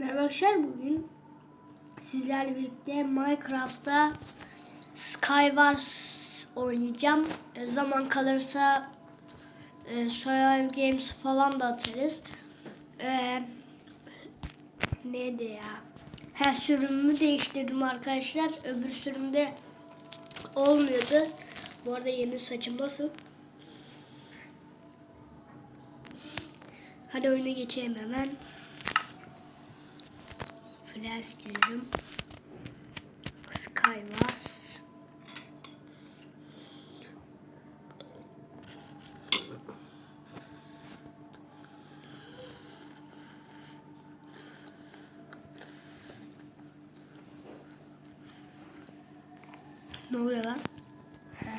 Merhaba arkadaşlar bugün sizlerle birlikte Minecraft'ta Skywars oynayacağım. E, zaman kalırsa e, Survival Games falan da atarız. E, neydi ya? Her sürümümü değiştirdim arkadaşlar. Öbür sürümde olmuyordu. Bu arada yeni saçım nasıl? Hadi oyuna geçelim hemen. Flash diyorum. Skywars. Ne oluyor lan? He.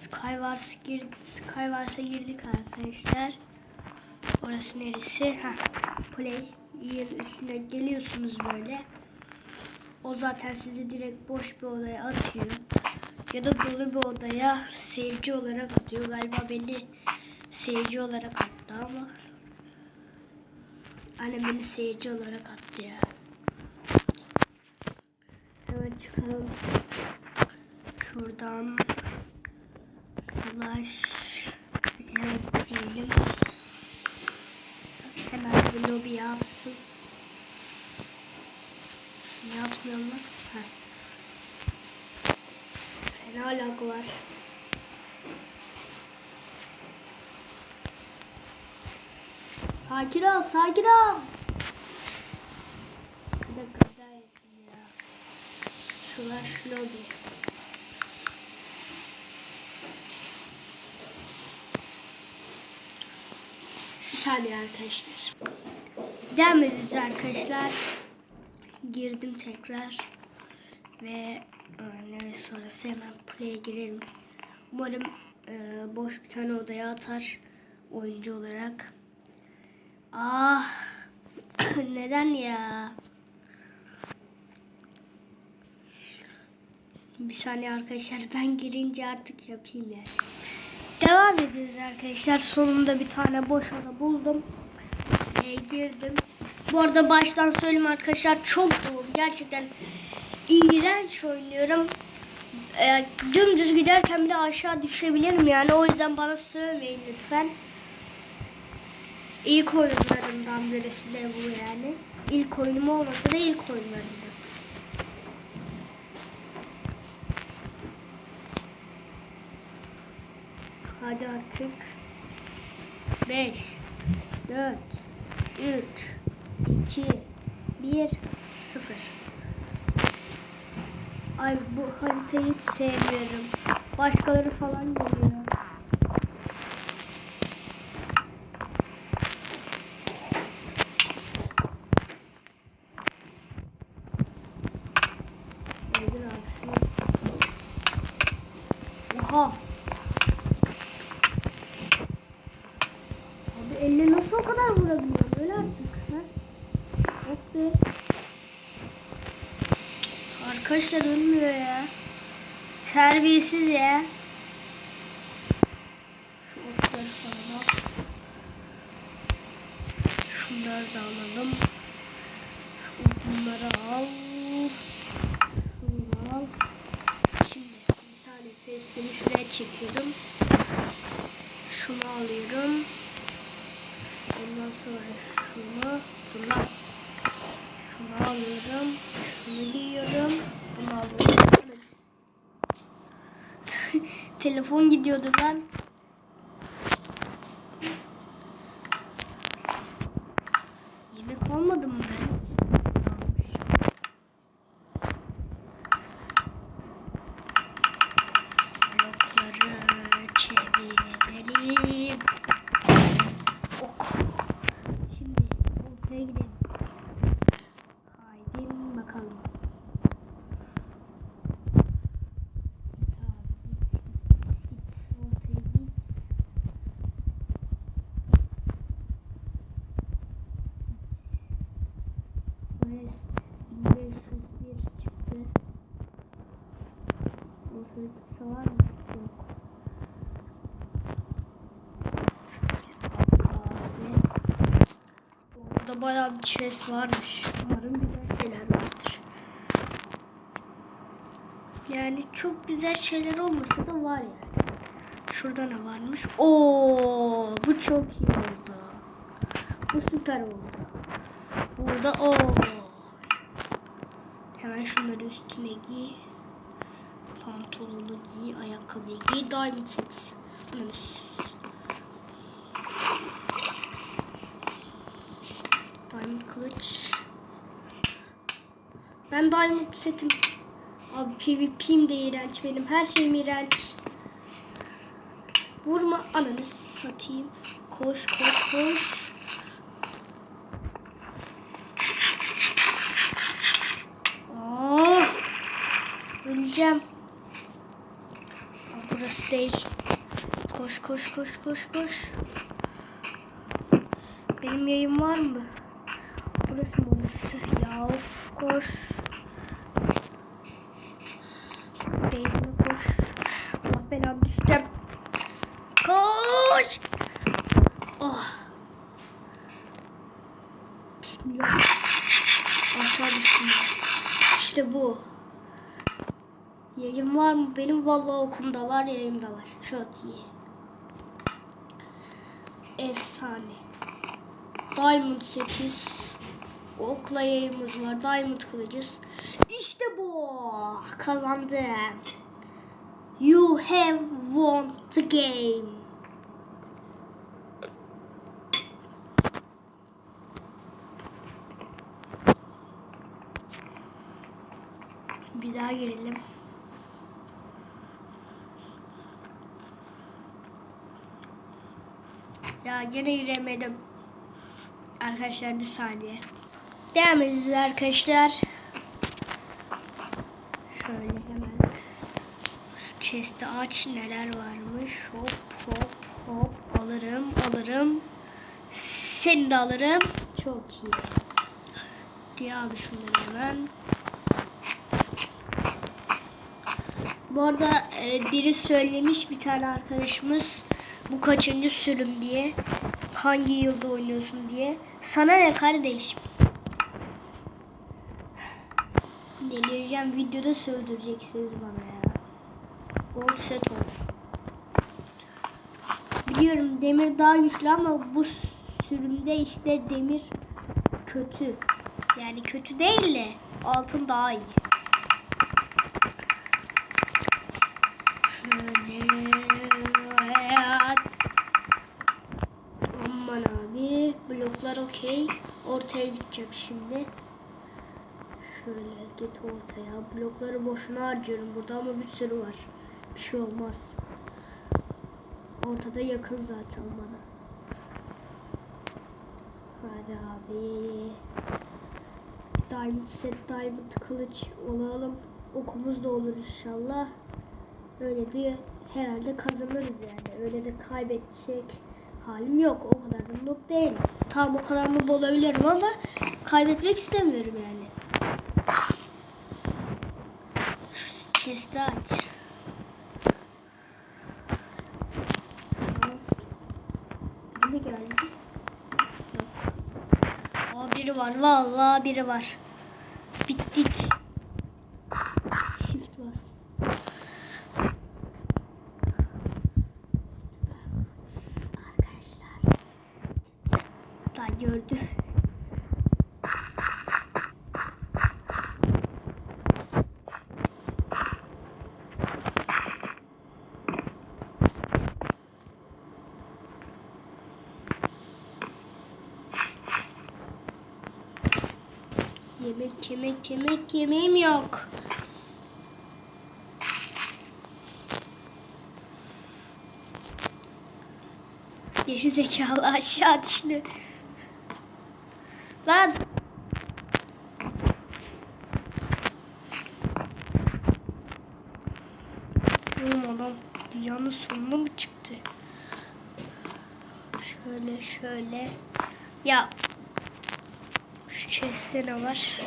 Skywars gir Skywars'a girdik arkadaşlar. Orası neresi? Ha, play yerin üstüne geliyorsunuz böyle. O zaten sizi direkt boş bir odaya atıyor. Ya da dolu bir odaya seyirci olarak atıyor. Galiba beni seyirci olarak attı ama annem beni seyirci olarak attı ya. Hemen çıkalım. Şuradan slash diyelim. Bir lobi yapsın. Niye atmıyorum lan? Heh. Fena lag var. Sakin ol, sakin ol. Bir dakika daha yesin ya. Slash lobby. Saniye arkadaşlar. Devam ediyoruz arkadaşlar. Girdim tekrar. Ve e, neresi orası hemen play'e girelim. Umarım e, boş bir tane odaya atar oyuncu olarak. Ah neden ya? Bir saniye arkadaşlar ben girince artık yapayım yani. Devam ediyoruz arkadaşlar. Sonunda bir tane boş oda buldum. Ee, girdim. Bu arada baştan söyleyeyim arkadaşlar çok yoğun. Gerçekten iğrenç oynuyorum. Ee, dümdüz giderken bile aşağı düşebilirim yani. O yüzden bana sövmeyin lütfen. İlk oyunlarımdan birisi de bu yani. İlk oyunum olmasa da ilk oyunlarımdan. Hadi artık. 5 4 3 2 1 0 Ay bu haritayı hiç sevmiyorum. Başkaları falan geliyor. Oha. Abi elle nasıl o kadar vurabiliyor? Öyle artık. Ha? Yok be. Arkadaşlar ölmüyor ya. Terbiyesiz ya. Şu okları sana al. Şunları da alalım. Bunları al. Şunu al. Şimdi bir saniye facecam'i şuraya çekiyorum. Şunu alıyorum. Ondan sonra şunu lan. Şunu alıyorum. Şunu giyiyorum. Bunu alıyorum. Telefon gidiyordu lan. Yemek olmadı mı ben? Blokları çevirelim. Ok. Şimdi ortaya gidelim. Haydi bakalım. Git abi, git, git, git. Ortaya git. West 1501 çıktı. Ortada kimse var mı? Yok. Abi. Burada bayağı bir chest varmış. Umarım güzel şeyler vardır. Yani çok güzel şeyler olmasa da var yani. Şurada ne varmış? Oo, bu çok iyi oldu. Bu süper oldu. Burada o. Hemen şunları üstüne giy. Pantolonu giy, ayakkabıyı giy. Diamond sets. Ananı s- Diamond kılıç. Ben diamond setim. Abi PvP'm de iğrenç benim. Her şeyim iğrenç. Vurma ananı satayım. Koş koş koş. Of. Öleceğim. Aa, Burası değil. Koş koş koş koş koş. Benim yayım var mı? Burası mı? Ya of koş. Base'ine koş. Allah belanı düşeceğim. Koş. Oh. Bismillah. Aşağı düştüm. İşte bu. Yayın var mı? Benim vallahi okumda var, yayımda var. Çok iyi. Efsane. Diamond 8. Okla yayımız var. Diamond kılıcız. İşte bu. Kazandım. You have won the game. Bir daha girelim. Ya gene giremedim. Arkadaşlar bir saniye. Devam ediyoruz arkadaşlar. Şöyle hemen. Şu chest'i aç neler varmış. Hop hop hop alırım alırım. Seni de alırım. Çok iyi. Diye abi şunları hemen. Bu arada e, biri söylemiş bir tane arkadaşımız bu kaçıncı sürüm diye hangi yılda oynuyorsun diye. Sana ne kardeş? Delireceğim videoda sövdüreceksiniz bana ya. Gold set ol. Biliyorum demir daha güçlü ama bu sürümde işte demir kötü. Yani kötü değil de altın daha iyi. Şöyle Aman abi bloklar okey. Ortaya gideceğim şimdi. Şöyle git ortaya. Blokları boşuna harcıyorum burada ama bir sürü var. Bir şey olmaz. Ortada yakın zaten bana. Hadi abi. Diamond set, diamond kılıç olalım. Okumuz da olur inşallah. Öyle diye herhalde kazanırız yani. Öyle de kaybedecek halim yok. O kadar da noob değilim. Tamam o kadar noob olabilirim ama kaybetmek istemiyorum yani. Chest'i aç. Ne geldi? Yok. Aa biri var. Vallahi biri var. Bittik. Shift bas. Arkadaşlar. Daha gördü. Yemek yemek yemeğim yok. Geri zekalı aşağı düştü. Lan. Oğlum dünyanın sonuna mı çıktı? Şöyle şöyle. Ya. Şu chest'te ne var?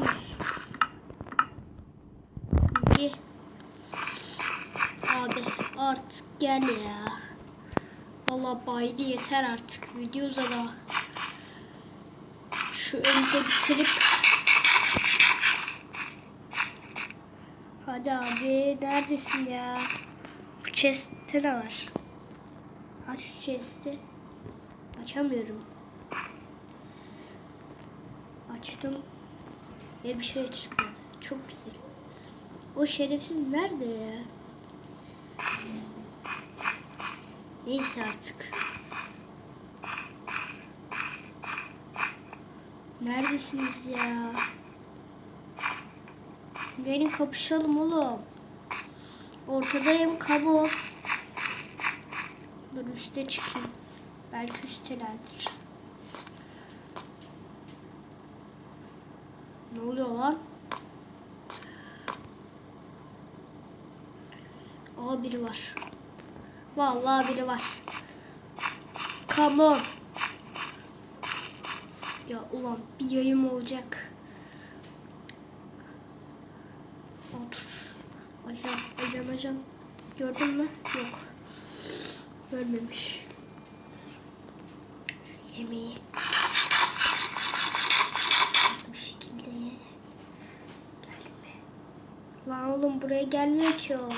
Var? Ye. Abi artık gel ya. Valla baydı yeter artık. Video uzadı. Şu önde bitirip Hadi abi neredesin ya? Bu chest'te ne var? Aç şu chest'i. Açamıyorum. Açtım. Ve bir şey çıkmadı. Çok güzel. O şerefsiz nerede ya? Neyse artık. Neredesiniz ya? Gelin kapışalım oğlum. Ortadayım kabo. Dur üste çıkayım. Belki üstelerdir. Lan? Aa biri var. Vallahi biri var. Come on. Ya ulan bir yayım olacak. Otur. Ajan, ajan, ajan. Gördün mü? Yok. Görmemiş. Yemeği. Bu şekilde ye. Gelme. Lan oğlum buraya gelmiyor ki o.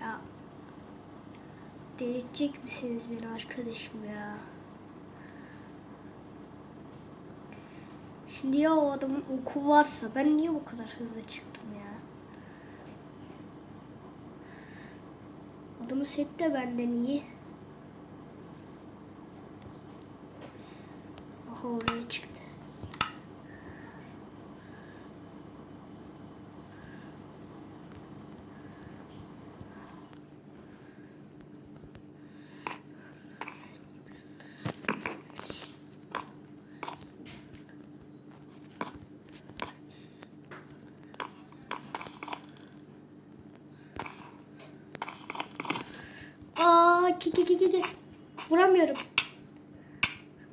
Ya. Delirtecek misiniz beni arkadaşım ya? Şimdi ya o adamın oku varsa ben niye bu kadar hızlı çıktım ya? Adamın set de benden iyi. Aha oraya çıktı. Aa ki ki ki ki. Vuramıyorum.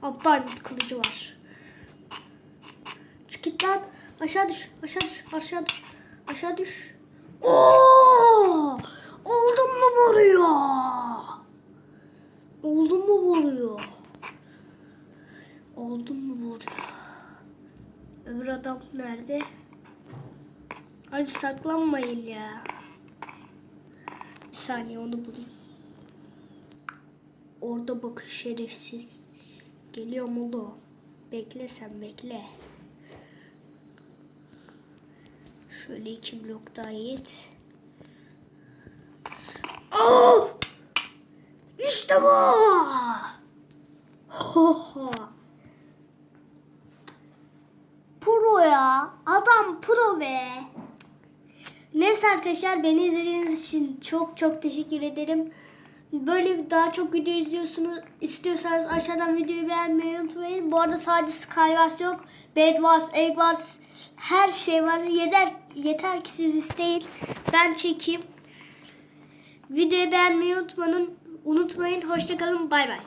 Aptal bir kılıcı var. Çık git lan. Aşağı düş. Aşağı düş. Aşağı düş. Aşağı düş. Oo! Oldum mu vuruyor? Oldum mu vuruyor? Oldum mu vuruyor? Öbür adam nerede? Hadi saklanmayın ya. Bir saniye onu bulayım. Orada bakın şerefsiz. Geliyor mu Bekle sen bekle. Şöyle iki blok daha yet. Aa! İşte bu. Ho. Pro ya. Adam pro be. Neyse arkadaşlar beni izlediğiniz için çok çok teşekkür ederim. Böyle daha çok video izliyorsunuz istiyorsanız aşağıdan videoyu beğenmeyi unutmayın. Bu arada sadece Skywars yok. Bed Wars, Egg Wars her şey var. Yeter, yeter ki siz isteyin. Ben çekeyim. Videoyu beğenmeyi unutmayın. Unutmayın. Hoşçakalın. Bay bay.